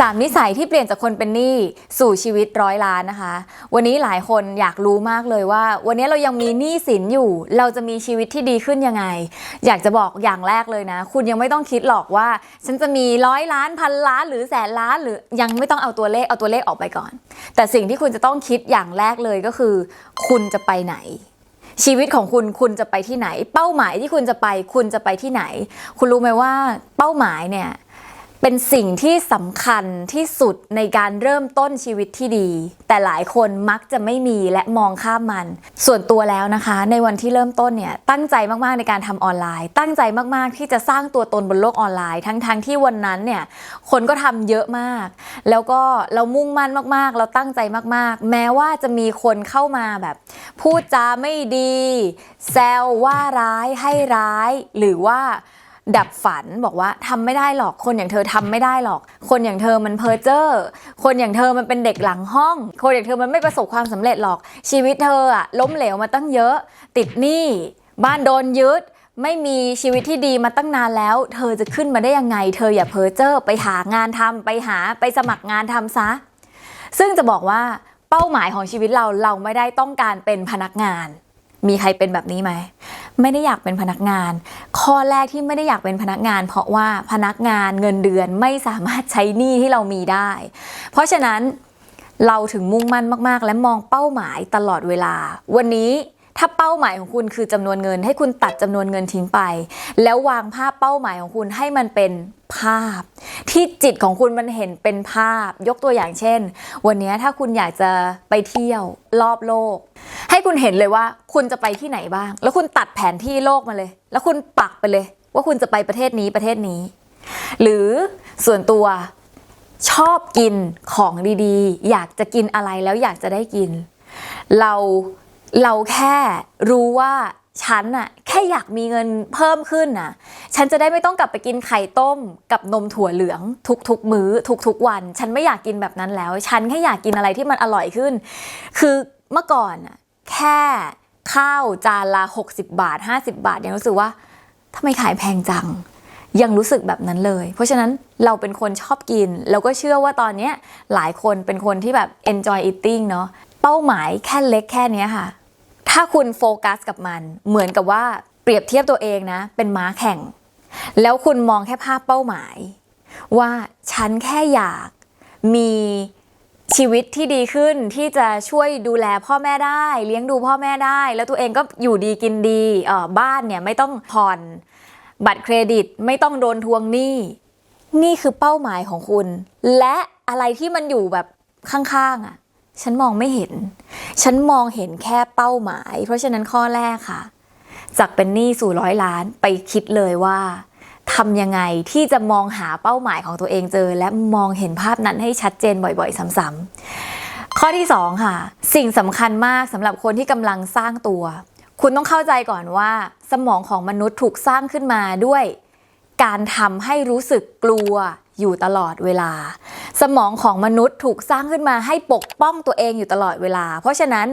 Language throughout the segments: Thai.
สามนิสัยที่เปลี่ยนจากคนเป็นหนี้สู่ชีวิตร้อยล้านนะคะ วันนี้หลายคนอยากรู้มากเลยว่า วันนี้เรายังมีหนี้สินอยู่ เราจะมีชีวิตที่ดีขึ้นยังไง อยากจะบอกอย่างแรกเลยนะ คุณยังไม่ต้องคิดหรอกว่า ฉันจะมีร้อยล้านพันล้านหรือแสนล้าน หรือยังไม่ต้องเอาตัวเลขเอาตัวเลขออกไปก่อน แต่สิ่งที่คุณจะต้องคิดอย่างแรกเลยก็คือ คุณจะไปไหนชีวิตของคุณคุณจะไปที่ไหน เป้าหมายที่คุณจะไป คุณจะไปที่ไหน คุณรู้ไหมว่าเป้าหมายเนี่ย เป็นสิ่งที่สำคัญที่สุดในการเริ่มต้นชีวิตที่ดี แต่หลายคนมักจะไม่มีและมองข้ามมัน ส่วนตัวแล้วนะคะ ในวันที่เริ่มต้นเนี่ยตั้งใจมากๆในการทำออนไลน์ ตั้งใจมากๆที่จะสร้างตัวตนบนโลกออนไลน์ ทั้งๆทที่วันนั้นเนี่ยคนก็ทำเยอะมาก แล้วก็เรามุ่งมั่นมากๆ เราตั้งใจมากๆ แม้ว่าจะมีคนเข้ามาแบบ พูดจาไม่ดี แซวว่าร้ายให้ร้ายหรือว่า ดับฝันบอกว่าทำไม่ได้หรอกคนอย่างเธอทำไม่ได้หรอก คนอย่างเธอมันเพอเจอร์คนอย่างเธอมันเป็นเด็กหลังห้อง คนอย่างเธอมันไม่ประสบความสำเร็จหรอก ชีวิตเธออะล้มเหลวมาตั้งเยอะ ติดหนี้บ้านโดนยึดไม่มีชีวิตที่ดีมาตั้งนานแล้ว เธอจะขึ้นมาได้ยังไง เธออย่าเพอเจอร์ไปหางานทำไปหาไปสมัครงานทำซะ ซึ่งจะบอกว่าเป้าหมายของชีวิตเราเราไม่ได้ต้องการเป็นพนักงาน มีใครเป็นแบบนี้ไหม ไม่ได้อยากเป็นพนักงาน ข้อแรกที่ไม่ได้อยากเป็นพนักงาน เพราะว่าพนักงานเงินเดือนไม่สามารถใช้หนี้ที่เรามีได้ เพราะฉะนั้นเราถึงมุ่งมั่นมาก ๆ และมองเป้าหมายตลอดเวลา วันนี้ ถ้าเป้าหมายของคุณคือจำนวนเงิน ให้คุณตัดจำนวนเงินทิ้งไป แล้ววางภาพเป้าหมายของคุณให้มันเป็นภาพ ที่จิตของคุณมันเห็นเป็นภาพ ยกตัวอย่างเช่น วันนี้ถ้าคุณอยากจะไปเที่ยวรอบโลก ให้คุณเห็นเลยว่าคุณจะไปที่ไหนบ้าง แล้วคุณตัดแผนที่โลกมาเลย แล้วคุณปักไปเลย ว่าคุณจะไปประเทศนี้ประเทศนี้ หรือส่วนตัวชอบกินของดีๆ อยากจะกินอะไรแล้วอยากจะได้กิน เรา เราแค่รู้ว่าฉันอะแค่อยากมีเงินเพิ่มขึ้นนะฉันจะได้ไม่ต้องกลับไปกินไข่ต้มกับนมถั่วเหลือง ทุกๆมื้อทุกๆวัน ฉันไม่อยากกินแบบนั้นแล้ว ฉันแค่อยากกินอะไรที่มันอร่อยขึ้น คือเมื่อก่อนอะแค่ข้าวจานละ 60 บาท 50 บาทยังรู้สึกว่าทำไมขายแพงจัง ยังรู้สึกแบบนั้นเลย เพราะฉะนั้นเราเป็นคนชอบกิน แล้วก็เชื่อว่าตอนนี้หลายคนเป็นคนที่แบบ enjoy eating เนาะ เป้าหมายแค่เล็กแค่นี้ค่ะ ถ้าคุณโฟกัสกับมัน เหมือนกับว่าเปรียบเทียบตัวเองนะ เป็นม้าแข่ง แล้วคุณมองแค่ภาพเป้าหมาย ว่าฉันแค่อยากมีชีวิตที่ดีขึ้นที่จะช่วยดูแลพ่อแม่ได้ เลี้ยงดูพ่อแม่ได้ แล้วตัวเองก็อยู่ดีกินดีบ้านเนี่ยไม่ต้องผ่อนบัตรเครดิตไม่ต้องโดนทวงหนี้ นี่คือเป้าหมายของคุณ และอะไรที่มันอยู่แบบข้างๆอะ ฉันมองไม่เห็น ฉันมองเห็นแค่เป้าหมาย เพราะฉะนั้นข้อแรกค่ะ จากเป็นหนี้สู่ร้อยล้านไปคิดเลยว่าทำยังไงที่จะมองหาเป้าหมายของตัวเองเจอ และมองเห็นภาพนั้นให้ชัดเจนบ่อยๆ ซ้ำๆ ข้อที่ 2 ค่ะ สิ่งสำคัญมากสำหรับคนที่กำลังสร้างตัว คุณต้องเข้าใจก่อนว่า สมองของมนุษย์ถูกสร้างขึ้นมาด้วย การทำให้รู้สึกกลัว อยู่ตลอดเวลา สมองของมนุษย์ถูกสร้างขึ้นมาให้ปกป้องตัวเองอยู่ตลอดเวลา เพราะฉะนั้น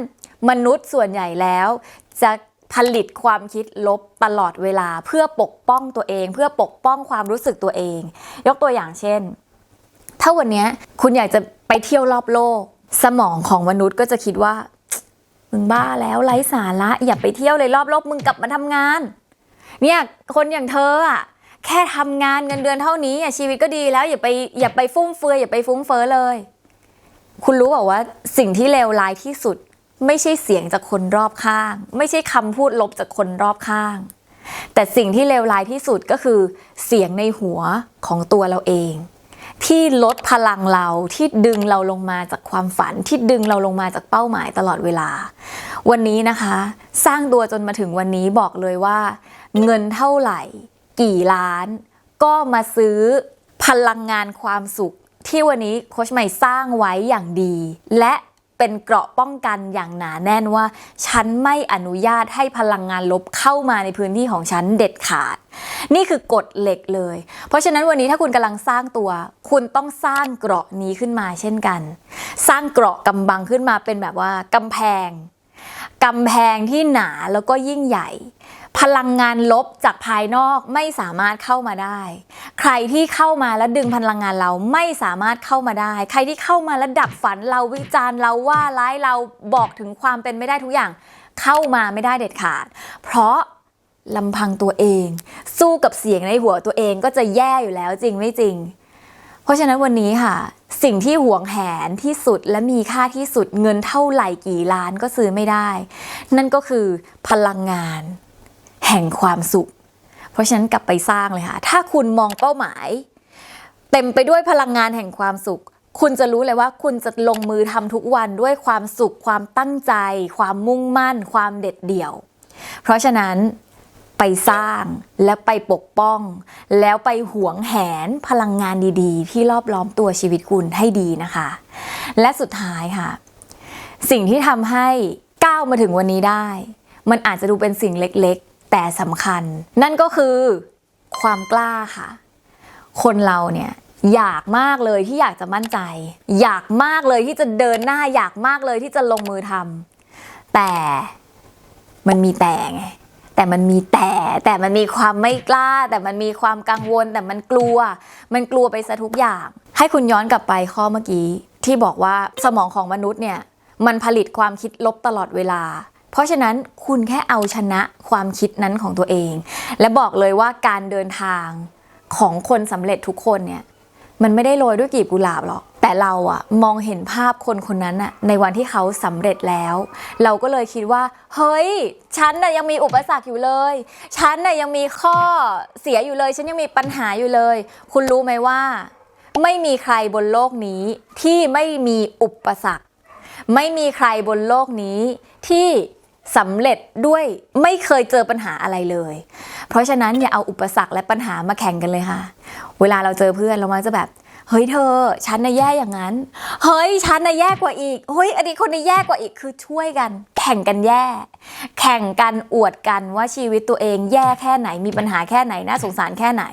มนุษย์ส่วนใหญ่แล้ว จะผลิตความคิดลบตลอดเวลาเพื่อปกป้องตัวเอง เพื่อปกป้องความรู้สึกตัวเอง ยกตัวอย่างเช่น ถ้าวันนี้คุณอยากจะไปเที่ยวรอบโลก สมองของมนุษย์ก็จะคิดว่ามึงบ้าแล้วไร้สาระอย่าไปเที่ยวเลยรอบโลกมึงกลับมาทำงาน เนี่ยคนอย่างเธออะ แค่ทำงานเงินเดือนเท่านี้อะชีวิตก็ดีแล้วอย่าไปอย่าไปฟุ่มเฟือยอย่าไปฟุ้งเฟ้อเลย คุณรู้เปล่าว่าสิ่งที่เลวร้ายที่สุด ไม่ใช่เสียงจากคนรอบข้าง ไม่ใช่คำพูดลบจากคนรอบข้าง แต่สิ่งที่เลวร้ายที่สุดก็คือ เสียงในหัวของตัวเราเอง ที่ลดพลังเราที่ดึงเราลงมาจากความฝันที่ดึงเราลงมาจากเป้าหมายตลอดเวลา วันนี้นะคะ สร้างตัวจนมาถึงวันนี้บอกเลยว่า เงินเท่าไหร่ กี่ล้าน ก็มาซื้อพลังงานความสุข ที่วันนี้โคชใหม่สร้างไว้อย่างดี และเป็นเกราะป้องกันอย่างหนาแน่นว่า ฉันไม่อนุญาตให้พลังงานลบเข้ามาในพื้นที่ของฉันเด็ดขาด นี่คือกฎเหล็กเลย เพราะฉะนั้นวันนี้ถ้าคุณกำลังสร้างตัว คุณต้องสร้างเกราะนี้ขึ้นมาเช่นกัน สร้างเกราะกำบังขึ้นมาเป็นแบบว่ากำแพงกำแพงที่หนาแล้วก็ยิ่งใหญ่ พลังงานลบจากภายนอกไม่สามารถเข้ามาได้ ใครที่เข้ามาแล้วดึงพลังงานเราไม่สามารถเข้ามาได้ ใครที่เข้ามาแล้วดับฝันเราวิจารณ์เราว่าร้ายเราบอกถึงความเป็นไม่ได้ทุกอย่าง เข้ามาไม่ได้เด็ดขาด เพราะลำพังตัวเอง สู้กับเสียงในหัวตัวเองก็จะแย่อยู่แล้วจริงไม่จริง เพราะฉะนั้นวันนี้ค่ะ สิ่งที่หวงแหนที่สุดและมีค่าที่สุดเงินเท่าไหร่กี่ล้านก็ซื้อไม่ได้ นั่นก็คือพลังงาน แห่งความสุข เพราะฉะนั้นกลับไปสร้างเลยค่ะ ถ้าคุณมองเป้าหมาย เต็มไปด้วยพลังงานแห่งความสุข คุณจะรู้เลยว่าคุณจะลงมือทำทุกวันด้วยความสุข ความตั้งใจ ความมุ่งมั่น ความเด็ดเดี่ยว เพราะฉะนั้นไปสร้างและไปปกป้อง แล้วไปหวงแหนพลังงานดีๆ ที่รอบล้อมตัวชีวิตคุณให้ดีนะคะ และสุดท้ายค่ะ สิ่งที่ทำให้ก้าวมาถึงวันนี้ได้ มันอาจจะดูเป็นสิ่งเล็กๆ แต่สำคัญ นั่นก็คือความกล้าค่ะ คนเราเนี่ยอยากมากเลยที่อยากจะมั่นใจ อยากมากเลยที่จะเดินหน้าอยากมากเลยที่จะลงมือทำแต่มันมีแต่ไงแต่มันมีแต่แต่มันมีความไม่กล้า แต่มันมีความกังวล แต่มันกลัว มันกลัวไปซะทุกอย่าง ให้คุณย้อนกลับไปข้อเมื่อกี้ ที่บอกว่าสมองของมนุษย์เนี่ย มันผลิตความคิดลบตลอดเวลา เพราะฉะนั้นคุณแค่เอาชนะความคิดนั้นของตัวเอง และบอกเลยว่าการเดินทางของคนสำเร็จทุกคนเนี่ยมันไม่ได้โรยด้วยกลีบกุหลาบหรอก แต่เราอะมองเห็นภาพคนคนนั้นอะในวันที่เขาสำเร็จแล้ว เราก็เลยคิดว่า เฮ้ย ฉันน่ะยังมีอุปสรรคอยู่เลย ฉันน่ะยังมีข้อเสียอยู่เลย ฉันยังมีปัญหาอยู่เลย คุณรู้ไหมว่า ไม่มีใครบนโลกนี้ที่ไม่มีอุปสรรค ไม่มีใครบนโลกนี้ที่ สำเร็จด้วยไม่เคยเจอปัญหาอะไรเลย เพราะฉะนั้นอย่าเอาอุปสรรคและปัญหามาแข่งกันเลยค่ะ เวลาเราเจอเพื่อนเรามักจะแบบ เฮ้ยเธอ ฉันน่ะแย่อย่างนั้น เฮ้ยฉันน่ะแย่กว่าอีก เฮ้ยอันนี้คนนี้แย่กว่าอีกคือช่วยกัน แข่งกันแย่ แข่งกันอวดกันว่าชีวิตตัวเองแย่แค่ไหนมีปัญหาแค่ไหนน่าสงสารแค่ไหน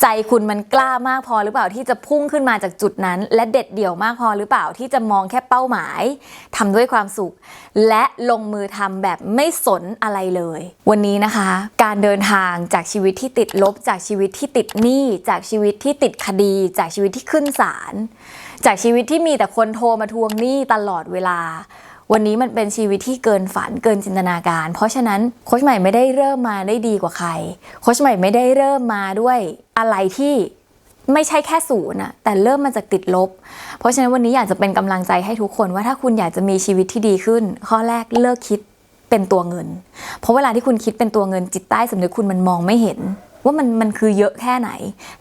ใจคุณมันกล้ามากพอหรือเปล่าที่จะพุ่งขึ้นมาจากจุดนั้น และเด็ดเดี่ยวมากพอหรือเปล่าที่จะมองแค่เป้าหมายทำด้วยความสุข และลงมือทำแบบไม่สนอะไรเลย วันนี้นะคะ การเดินทางจากชีวิตที่ติดลบ จากชีวิตที่ติดหนี้จากชีวิตที่ติดคดี จากชีวิตที่ขึ้นศาลจากชีวิตที่มีแต่คนโทรมาทวงหนี้ตลอดเวลา วันนี้มันเป็นชีวิตที่เกินฝันเกินจินตนาการ เพราะฉะนั้นโค้ชใหม่ไม่ได้เริ่มมาได้ดีกว่าใครโค้ชใหม่ไม่ได้เริ่มมาด้วยอะไรที่ไม่ใช่แค่ศูนย์อะแต่เริ่มมาจากติดลบ เพราะฉะนั้นวันนี้อยากจะเป็นกำลังใจให้ทุกคนว่าถ้าคุณอยากจะมีชีวิตที่ดีขึ้น ข้อแรกเลิกคิดเป็นตัวเงิน เพราะเวลาที่คุณคิดเป็นตัวเงินจิตใต้สำนึกคุณมันมองไม่เห็น ว่ามันมันคือเยอะแค่ไหน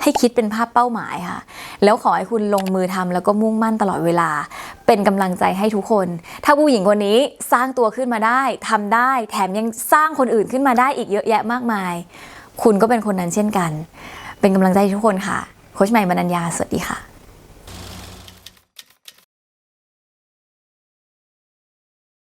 ให้คิดเป็นภาพเป้าหมายค่ะ แล้วขอให้คุณลงมือทำแล้วก็มุ่งมั่นตลอดเวลา เป็นกำลังใจให้ทุกคน ถ้าผู้หญิงคนนี้สร้างตัวขึ้นมาได้ทำได้แถมยังสร้างคนอื่นขึ้นมาได้อีกเยอะแยะมากมาย คุณก็เป็นคนนั้นเช่นกัน เป็นกำลังใจทุกคนค่ะโค้ชใหม่มนัญญาสวัสดีค่ะ